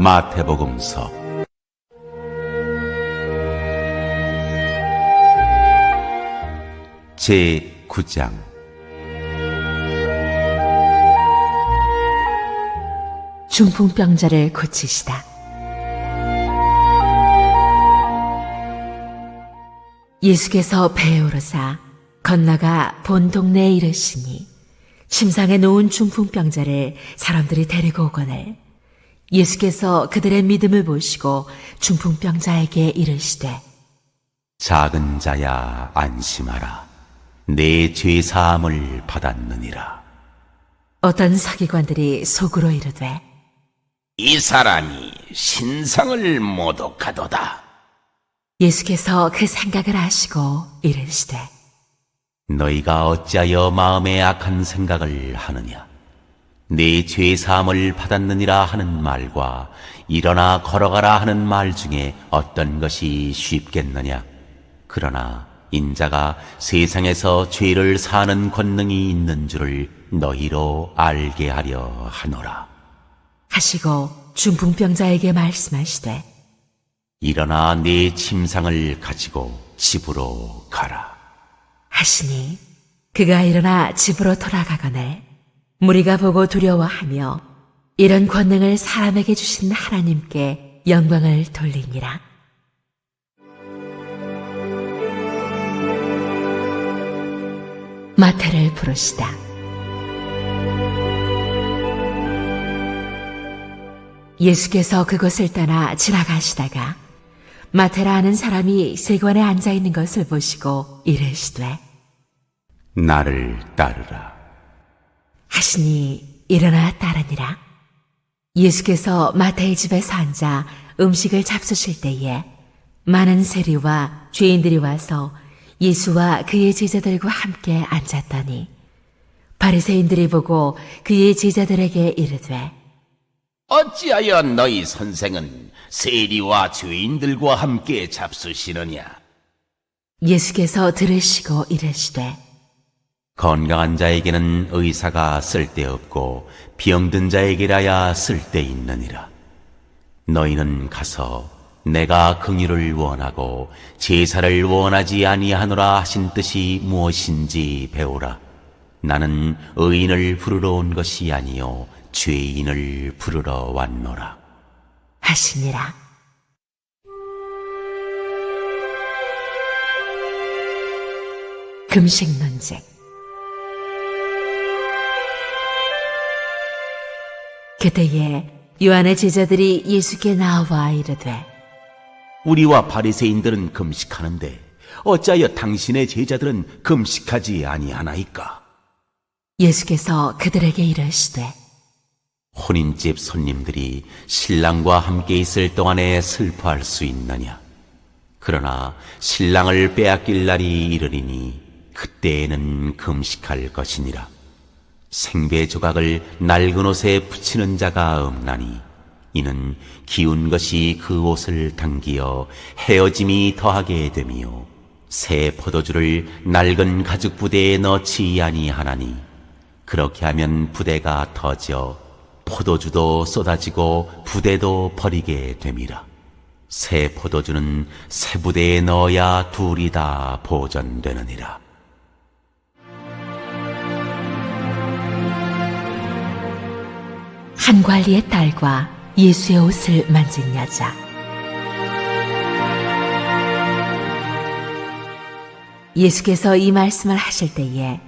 마태복음서 제 9장 중풍병자를 고치시다. 예수께서 배에 오르사 건너가 본 동네에 이르시니 침상에 놓은 중풍병자를 사람들이 데리고 오거늘 예수께서 그들의 믿음을 보시고 중풍병자에게 이르시되 작은 자야 안심하라. 내 죄 사함을 받았느니라. 어떤 서기관들이 속으로 이르되 이 사람이 신상을 모독하도다. 예수께서 그 생각을 아시고 이르시되 너희가 어찌하여 마음에 악한 생각을 하느냐 내 죄 사함을 받았느니라 하는 말과 일어나 걸어가라 하는 말 중에 어떤 것이 쉽겠느냐? 그러나 인자가 세상에서 죄를 사는 권능이 있는 줄을 너희로 알게 하려 하노라. 하시고 중풍병자에게 말씀하시되 일어나 네 침상을 가지고 집으로 가라. 하시니 그가 일어나 집으로 돌아가거늘 무리가 보고 두려워하며 이런 권능을 사람에게 주신 하나님께 영광을 돌리니라. 마태를 부르시다. 예수께서 그곳을 떠나 지나가시다가 마테라 하는 사람이 세관에 앉아 있는 것을 보시고 이르시되 나를 따르라 하시니 일어나 따르니라. 예수께서 마태의 집에서 앉아 음식을 잡수실 때에 많은 세리와 죄인들이 와서 예수와 그의 제자들과 함께 앉았더니 바리새인들이 보고 그의 제자들에게 이르되 어찌하여 너희 선생은 세리와 죄인들과 함께 잡수시느냐? 예수께서 들으시고 이르시되 건강한 자에게는 의사가 쓸데없고 병든 자에게라야 쓸데있느니라. 너희는 가서 내가 긍휼을 원하고 제사를 원하지 아니하노라 하신 뜻이 무엇인지 배우라. 나는 의인을 부르러 온 것이 아니요 죄인을 부르러 왔노라. 하시니라. 금식 논쟁 그때에 요한의 제자들이 예수께 나와 이르되 우리와 바리새인들은 금식하는데 어찌하여 당신의 제자들은 금식하지 아니하나이까? 예수께서 그들에게 이르시되 혼인집 손님들이 신랑과 함께 있을 동안에 슬퍼할 수 있느냐? 그러나 신랑을 빼앗길 날이 이르리니 그때에는 금식할 것이니라. 생배 조각을 낡은 옷에 붙이는 자가 없나니 이는 기운 것이 그 옷을 당기어 헤어짐이 더하게 되며 새 포도주를 낡은 가죽 부대에 넣지 아니하나니 그렇게 하면 부대가 터져 포도주도 쏟아지고 부대도 버리게 됨이라. 새 포도주는 새 부대에 넣어야 둘이 다 보존되느니라. 한 관리의 딸과 예수의 옷을 만진 여자 예수께서 이 말씀을 하실 때에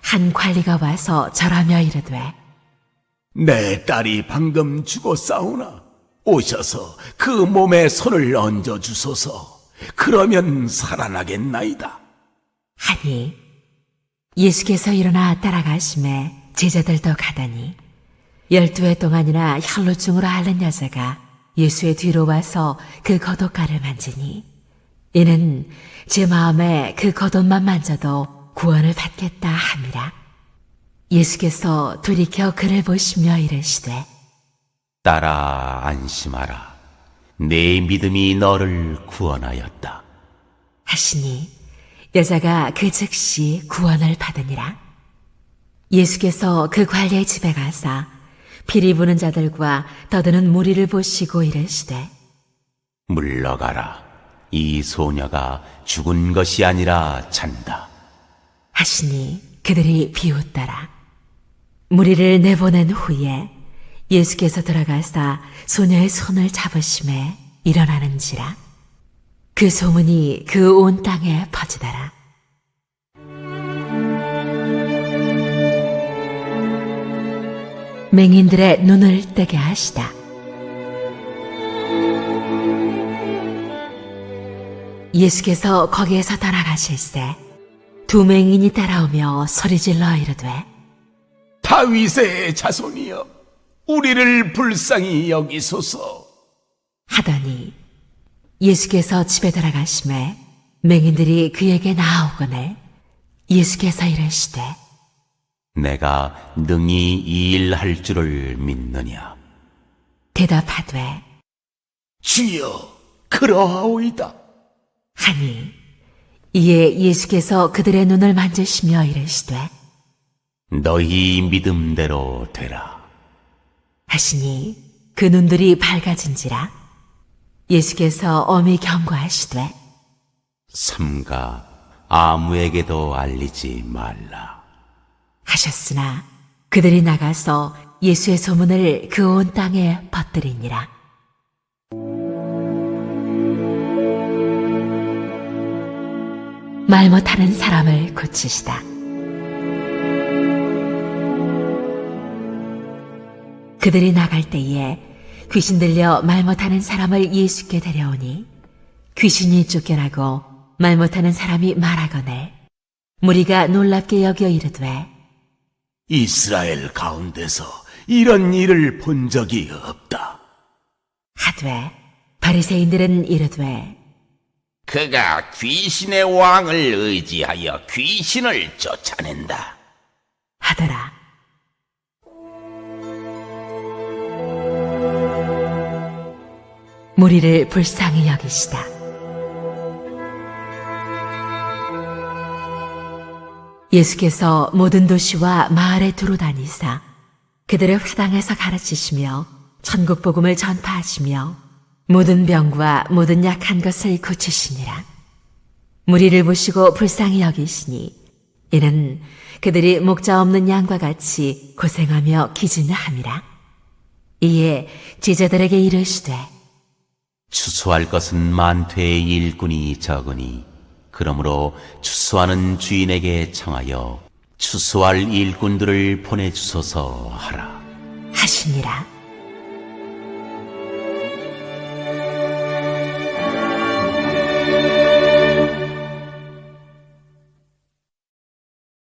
한 관리가 와서 절하며 이르되 내 딸이 방금 죽었사오나 오셔서 그 몸에 손을 얹어 주소서. 그러면 살아나겠나이다. 하니 예수께서 일어나 따라가심에 제자들도 가다니 열두 해 동안이나 혈루증으로 앓는 여자가 예수의 뒤로 와서 그 겉옷가를 만지니 이는 제 마음에 그 겉옷만 만져도 구원을 받겠다 함이라 예수께서 돌이켜 그를 보시며 이르시되 딸아 안심하라. 내 믿음이 너를 구원하였다. 하시니 여자가 그 즉시 구원을 받으니라. 예수께서 그 관리의 집에 가사 피리 부는 자들과 떠드는 무리를 보시고 이르시되 물러가라. 이 소녀가 죽은 것이 아니라 잔다. 하시니 그들이 비웃더라. 무리를 내보낸 후에 예수께서 들어가사 소녀의 손을 잡으심에 일어나는지라. 그 소문이 그 온 땅에 퍼지더라. 맹인들의 눈을 뜨게 하시다. 예수께서 거기에서 떠나가실새 두 맹인이 따라오며 소리질러 이르되 다윗의 자손이여, 우리를 불쌍히 여기소서. 하더니 예수께서 집에 들어가심에 맹인들이 그에게 나아오거늘 예수께서 이르시되 내가 능히 이 일 할 줄을 믿느냐. 대답하되 주여, 그러하오이다. 하니 이에 예수께서 그들의 눈을 만지시며 이르시되 너희 믿음대로 되라. 하시니 그 눈들이 밝아진지라 예수께서 엄히 경고하시되 삼가 아무에게도 알리지 말라. 하셨으나 그들이 나가서 예수의 소문을 그 온 땅에 퍼뜨리니라. 말 못하는 사람을 고치시다. 그들이 나갈 때에 귀신 들려 말 못하는 사람을 예수께 데려오니 귀신이 쫓겨나고 말 못하는 사람이 말하거늘 무리가 놀랍게 여겨 이르되 이스라엘 가운데서 이런 일을 본 적이 없다. 하되 바리새인들은 이르되 그가 귀신의 왕을 의지하여 귀신을 쫓아낸다. 하더라 무리를 불쌍히 여기시다 예수께서 모든 도시와 마을에 두루 다니사 그들의 회당에서 가르치시며 천국 복음을 전파하시며 모든 병과 모든 약한 것을 고치시니라 무리를 보시고 불쌍히 여기시니 이는 그들이 목자 없는 양과 같이 고생하며 기진함이라. 이에 제자들에게 이르시되 추수할 것은 만퇴의 일꾼이 적으니 그러므로 추수하는 주인에게 청하여 추수할 일꾼들을 보내주소서 하라. 하시니라.